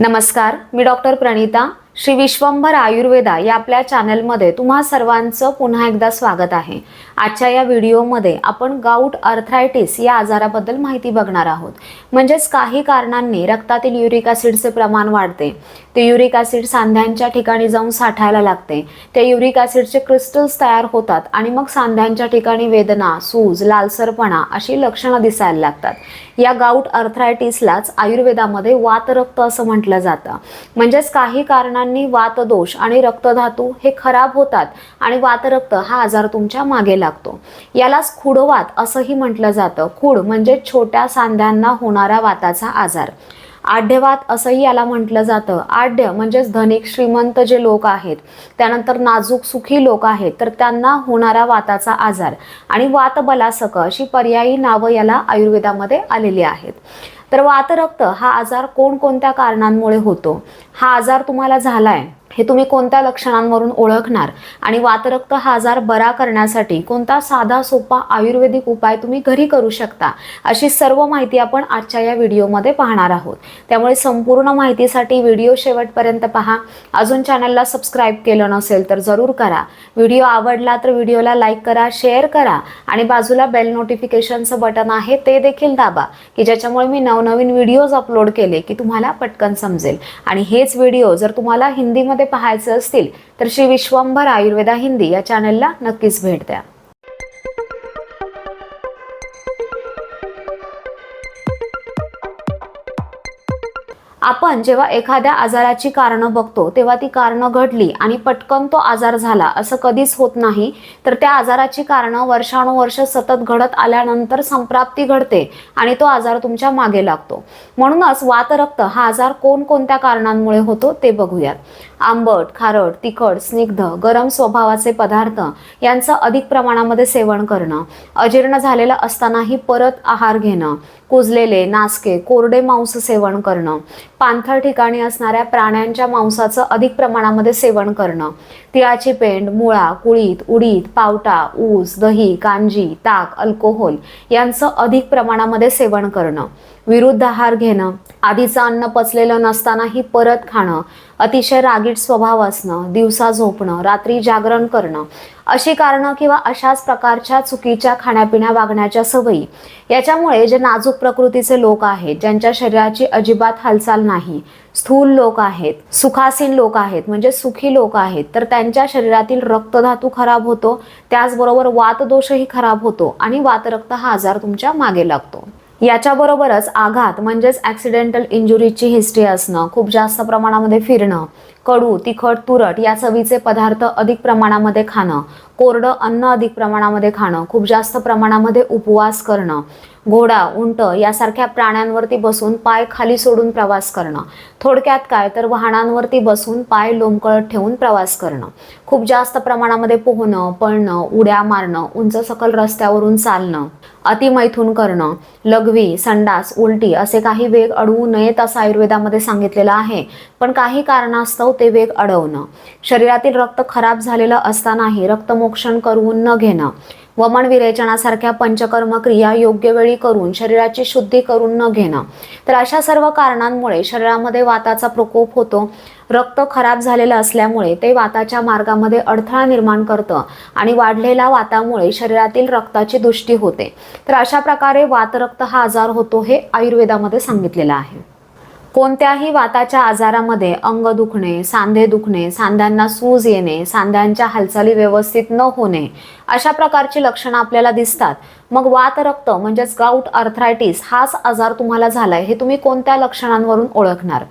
नमस्कार मी डॉक्टर प्रणिता श्री विश्वंभर आयुर्वेदा या आपल्या चॅनलमध्ये तुम्हा सर्वांचं पुन्हा एकदा स्वागत आहे. आजच्या या व्हिडिओमध्ये आपण गाऊट अर्थरायटिस या आजाराबद्दल माहिती बघणार आहोत. म्हणजेच काही कारणांनी रक्तातील युरिक ॲसिडचे प्रमाण वाढते. ते युरिक ॲसिड सांध्यांच्या ठिकाणी जाऊन साठायला लागते. त्या युरिक ॲसिडचे क्रिस्टल्स तयार होतात आणि मग सांध्यांच्या ठिकाणी वेदना सूज लालसरपणा अशी लक्षणं दिसायला लागतात. या गाऊट अर्थरायटिसलाच आयुर्वेदामध्ये वातरक्त असं म्हटलं जातं. म्हणजेच काही कारणांनी वातदोष आणि रक्तधातू हे खराब होतात आणि वातरक्त हा आजार तुमच्या मागे लागतो. यालाच खुडवात असंही म्हटलं जातं. खुड म्हणजे छोट्या सांध्यांना होणारा वाताचा आजार. आढ्यवात असंही याला म्हटलं जातं. आढ्य म्हणजेच धनिक श्रीमंत जे लोक आहेत त्यानंतर नाजूक सुखी लोक आहेत तर त्यांना होणारा वाताचा आजार. आणि वातबलासक अशी पर्यायी नावं याला आयुर्वेदामध्ये आलेली आहेत. तर वातरक्त हा आजार कोणकोणत्या कारणांमुळे होतो? हा आजार तुम्हाला झाला आहे हे तुम्ही कोणत्या लक्षणांवरून ओळखणार? आणि वातरक्त हा आजार बरा करण्यासाठी कोणता साधा सोपा आयुर्वेदिक उपाय तुम्ही घरी करू शकता? अशी सर्व माहिती आपण आजच्या या व्हिडिओमध्ये पाहणार आहोत. त्यामुळे संपूर्ण माहितीसाठी व्हिडिओ शेवटपर्यंत पहा. अजून चॅनलला सबस्क्राईब केलं नसेल तर जरूर करा. व्हिडिओ आवडला तर व्हिडिओला लाईक करा शेअर करा आणि बाजूला बेल नोटिफिकेशनचं बटन आहे ते देखील दाबा की ज्याच्यामुळे मी नवनवीन व्हिडिओज अपलोड केले की तुम्हाला पटकन समजेल. आणि हेच व्हिडिओ जर तुम्हाला हिंदीमध्ये पाहायचे असतील तर श्री विश्वंभर आयुर्वेदा हिंदी या चॅनलला नक्कीच भेट द्या. आपण जेव्हा एखाद्या आजाराची कारणं बघतो तेव्हा ती कारणं घडली आणि पटकन तो आजार झाला असं कधीच होत नाही तर त्या आजाराची कारणं वर्षानुवर्ष सतत घडत आल्यानंतर संप्राप्ती घडते आणि तो आजार तुमच्या मागे लागतो. म्हणूनच वातरक्त हा आजार कोणकोणत्या कारणांमुळे होतो ते बघूयात. आंबट खारट तिखट स्निग्ध गरम स्वभावाचे पदार्थ यांचं अधिक प्रमाणामध्ये सेवन करणं अजीर्ण झालेलं असतानाही परत आहार घेणं कुजलेले नासके कोरडे मांस सेवन करणं पाणथळ ठिकाणी असणाऱ्या प्राण्यांच्या मांसाचं अधिक प्रमाणामध्ये सेवन करणं तिळाची पेंड मुळा कुळीत उडीद पावटा ऊस दही कांजी ताक अल्कोहोल यांचं अधिक प्रमाणामध्ये सेवन करणं विरुद्ध आहार घेणं आधीचं अन्न पचलेलं नसतानाही परत खाणं अतिशय रागीट स्वभाव असणं दिवसा झोपणं रात्री जागरण करणं अशी कारणं किंवा अशाच प्रकारच्या चुकीच्या खाण्यापिण्या वागण्याच्या सवयी याच्यामुळे जे नाजूक प्रकृतीचे लोक आहेत ज्यांच्या शरीराची अजिबात हालचाल नाही स्थूल लोक आहेत सुखासीन लोक आहेत म्हणजे सुखी लोक आहेत तर त्यांच्या शरीरातील रक्तधातू खराब होतो त्याचबरोबर वातदोषही खराब होतो आणि वातरक्त हा आजार तुमच्या मागे लागतो. याच्याबरोबरच आघात म्हणजेच ॲक्सिडेंटल इंजुरीची हिस्ट्री असणं खूप जास्त प्रमाणामध्ये फिरणं कडू तिखट तुरट या चवीचे पदार्थ अधिक प्रमाणामध्ये खाणं कोरडं अन्न अधिक प्रमाणामध्ये खाणं खूप जास्त प्रमाणामध्ये उपवास करणं घोडा उंट यासारख्या प्राण्यांवरती बसून पाय खाली सोडून प्रवास करणं थोडक्यात काय तर वाहनांवरती बसून पाय लोंबकळत ठेवून प्रवास करणं खूप जास्त प्रमाणामध्ये पोहणं पळणं उड्या मारणं उंच सकल रस्त्यावरून चालणं अतिमैथून करणं लघवी संडास उलटी असे काही वेग अडवू नयेत असं आयुर्वेदामध्ये सांगितलेलं आहे. पण काही कारणास्तव ते वेग अडवणं. शरीरातील रक्त खराब झालेलं असतानाही रक्तमोक्षण करून न घेणं. वमन विरेचनासारख्या पंचकर्म क्रिया योग्य वेळी करून शरीराची शुद्धी करून न घेणं. तर अशा सर्व कारणांमुळे शरीरामध्ये वाताचा प्रकोप होतो. रक्त खराब झालेलं असल्यामुळे ते वाताच्या मार्गामध्ये अडथळा निर्माण करतं आणि वाढलेल्या वातामुळे शरीरातील रक्ताची दुष्टी होते. तर अशा प्रकारे वातरक्त हा आजार होतो हे आयुर्वेदामध्ये सांगितलेलं आहे. कोणत्याही वाताच्या आजारामध्ये अंग दुखणे सांधे दुखणे सांध्यांना सूज येणे सांध्यांच्या हालचाली व्यवस्थित न होणे अशा प्रकारची लक्षणं आपल्याला दिसतात. मग वातरक्त म्हणजेच गाऊट अर्थरायटिस हाच आजार तुम्हाला झालाय हे तुम्ही कोणत्या लक्षणांवरून ओळखणार?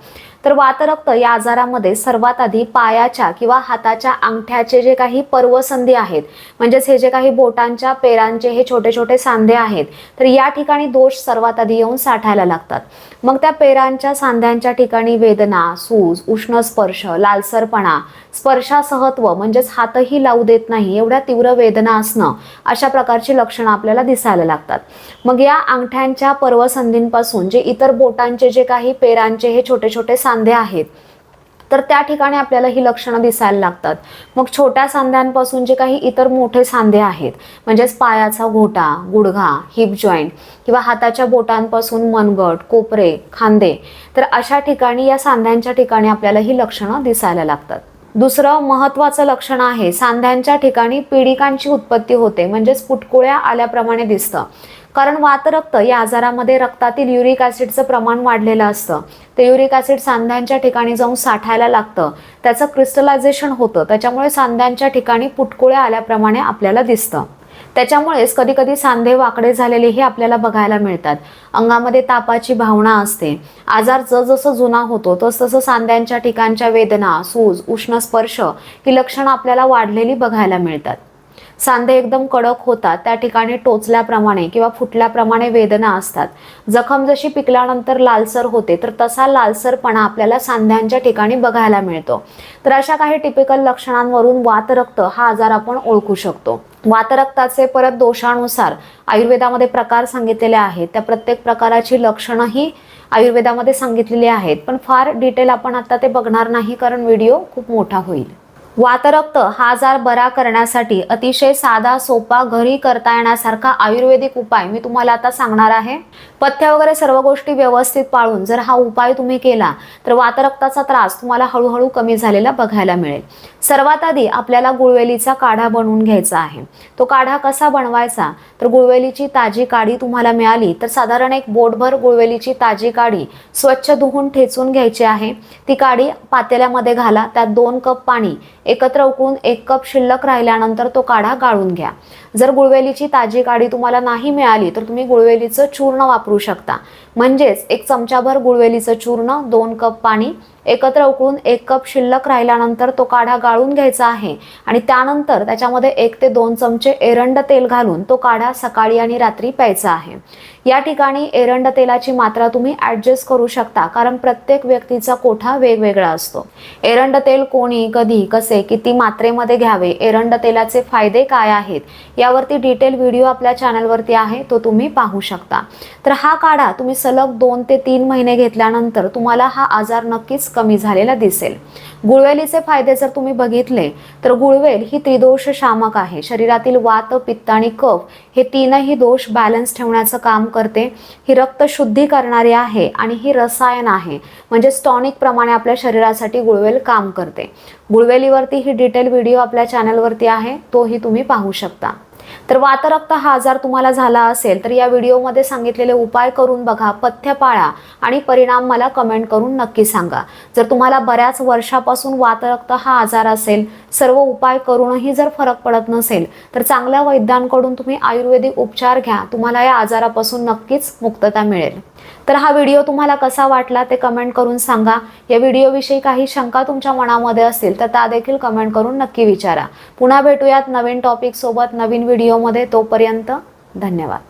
तर वातरक्त या आजारामध्ये सर्वात आधी पायाच्या किंवा हाताच्या अंगठ्याचे जे काही पर्वसंधी आहेत म्हणजेच हे जे काही बोटांच्या पेरांचे हे छोटे छोटे सांधे आहेत तर या ठिकाणी दोष सर्वात आधी येऊन साठायला लागतात. मग त्या पेरांच्या सांध्यांच्या ठिकाणी वेदना सूज उष्ण स्पर्श लालसरपणा स्पर्शासहत्व म्हणजेच हातही लावू देत नाही एवढ्या तीव्र वेदना असणं अशा प्रकारची लक्षणं आपल्याला दिसायला लागतात. मग या अंगठ्यांच्या पर्वसंधींपासून जे इतर बोटांचे जे काही पेरांचे हे छोटे छोटे सांधे आहेत. तर त्या ठिकाणी आपल्याला ही लक्षणं दिसायला लागतात. मग छोट्या सांध्यांपासून जे काही इतर मोठे सांधे आहेत म्हणजेच पायाचा घोटा गुडघा हिप जॉईंट किंवा हाताच्या बोटांपासून मनगट कोपरे खांदे तर अशा ठिकाणी या सांध्यांच्या ठिकाणी आपल्याला ही लक्षणं दिसायला लागतात. दुसरं महत्वाचं लक्षण आहे सांध्यांच्या ठिकाणी पीडिकांची उत्पत्ती होते म्हणजेच पुटकुळ्या आल्याप्रमाणे दिसतं. कारण वातरक्त या आजारामध्ये रक्तातील युरिक ॲसिडचं प्रमाण वाढलेलं असतं. ते युरिक ॲसिड सांध्यांच्या ठिकाणी जाऊन साठायला लागतं. त्याचं क्रिस्टलायझेशन होतं. त्याच्यामुळे सांध्यांच्या ठिकाणी पुटकुळ्या आल्याप्रमाणे आपल्याला दिसतं. त्याच्यामुळेच कधी कधी सांधे वाकडे झालेलेही आपल्याला बघायला मिळतात. अंगामध्ये तापाची भावना असते. आजार जसजसं जुना होतो तसतसं सांध्यांच्या ठिकाणच्या वेदना सूज उष्ण स्पर्श ही लक्षणं आपल्याला वाढलेली बघायला मिळतात. सांधे एकदम कडक होतात त्या ठिकाणी टोचल्याप्रमाणे किंवा फुटल्याप्रमाणे वेदना असतात. जखम जशी पिकल्यानंतर लालसर होते तर तसा लालसरपणा आपल्याला सांध्यांच्या ठिकाणी बघायला मिळतो. तर अशा काही टिपिकल लक्षणांवरून वातरक्त हा आजार आपण ओळखू शकतो. वातरक्ताचे परत दोषानुसार आयुर्वेदामध्ये प्रकार सांगितलेले आहेत. त्या प्रत्येक प्रकाराची लक्षणंही आयुर्वेदामध्ये सांगितलेली आहेत. पण फार डिटेल आपण आता ते बघणार नाही कारण व्हिडिओ खूप मोठा होईल. वातरक्त हा आजार बरा करण्यासाठी अतिशय साधा सोपा घरी करता येण्यासारखा आयुर्वेदिक उपाय मी तुम्हाला आता सांगणार आहे. पथ्य वगैरे सर्व गोष्टी व्यवस्थित पाळून जर हा उपाय तुम्ही केला तर वातरक्ताचा त्रास तुम्हाला हळूहळू कमी झालेला बघायला मिळेल. सर्वात आधी आपल्याला गुळवेलीचा काढा बनवून घ्यायचा आहे. तो काढा कसा बनवायचा? तर गुळवेलीची ताजी काडी तुम्हाला मिळाली तर साधारण एक बोटभर गुळवेलीची ताजी काडी स्वच्छ धुवून ठेचून घ्यायची आहे. ती काडी पातेल्यामध्ये घाला त्यात दोन कप पाणी एकत्र उकळून एक कप शिल्लक राहिल्यानंतर तो काढा गाळून घ्या. जर गुळवेलीची ताजी काडी तुम्हाला नाही मिळाली तर तुम्ही गुळवेलीचं चूर्ण वापरू शकता. म्हणजेच एक चमचाभर गुळवेलीचं चूर्ण दोन कप पाणी एकत्र उकळून एक कप शिल्लक राहिल्यानंतर तो काढा गाळून घ्यायचा आहे. आणि त्यानंतर त्याच्यामध्ये एक ते दोन चमचे एरंड तेल घालून तो काढा सकाळी आणि रात्री प्यायचा आहे. या ठिकाणी एरंड तेलाची मात्रा तुम्ही ॲडजस्ट करू शकता कारण प्रत्येक व्यक्तीचा कोठा वेगवेगळा असतो. एरंड तेल कोणी कधी कसे किती मात्रेमध्ये घ्यावे एरंड तेलाचे फायदे काय आहेत यावरती डिटेल व्हिडिओ आपल्या चॅनलवरती आहे तो तुम्ही पाहू शकता. तर हा काढा तुम्ही सलग दोन ते तीन महिने घेतल्यानंतर तुम्हाला हा आजार नक्कीच कमी झालेला दिसेल. गुळवेलीचे फायदे जर तुम्ही बघितले तर गुळवेल ही त्रिदोष शामक आहे. शरीरातील वात पित्त आणि कफ हे तीनही दोष बॅलन्स ठेवण्याचं काम करते. ही रक्त शुद्धी करणारी आहे आणि ही रसायन आहे. म्हणजे स्टॉनिक प्रमाणे आपल्या शरीरासाठी गुळवेल काम करते. गुळवेलीवरती ही डिटेल व्हिडिओ आपल्या चॅनलवरती आहे. तोही तुम्ही पाहू शकता. तर वातरक्त हा आजार तुम्हाला झाला असेल तर या व्हिडिओमध्ये सांगितलेले उपाय करून बघा पथ्य पाळा आणि परिणाम मला कमेंट करून नक्की सांगा. जर तुम्हाला बऱ्याच वर्षापासून वातरक्त हा आजार असेल सर्व उपाय करूनही जर फरक पडत नसेल तर चांगल्या वैद्यांकडून तुम्ही आयुर्वेदिक उपचार घ्या. तुम्हाला या आजारापासून नक्कीच मुक्तता मिळेल. तर हा व्हिडिओ तुम्हाला कसा वाटला ते कमेंट करून सांगा. या व्हिडिओविषयी काही शंका तुमच्या मनामध्ये असतील तर त्या देखील कमेंट करून नक्की विचारा. पुन्हा भेटूयात नवीन टॉपिकसोबत नवीन व्हिडिओमध्ये. तोपर्यंत धन्यवाद.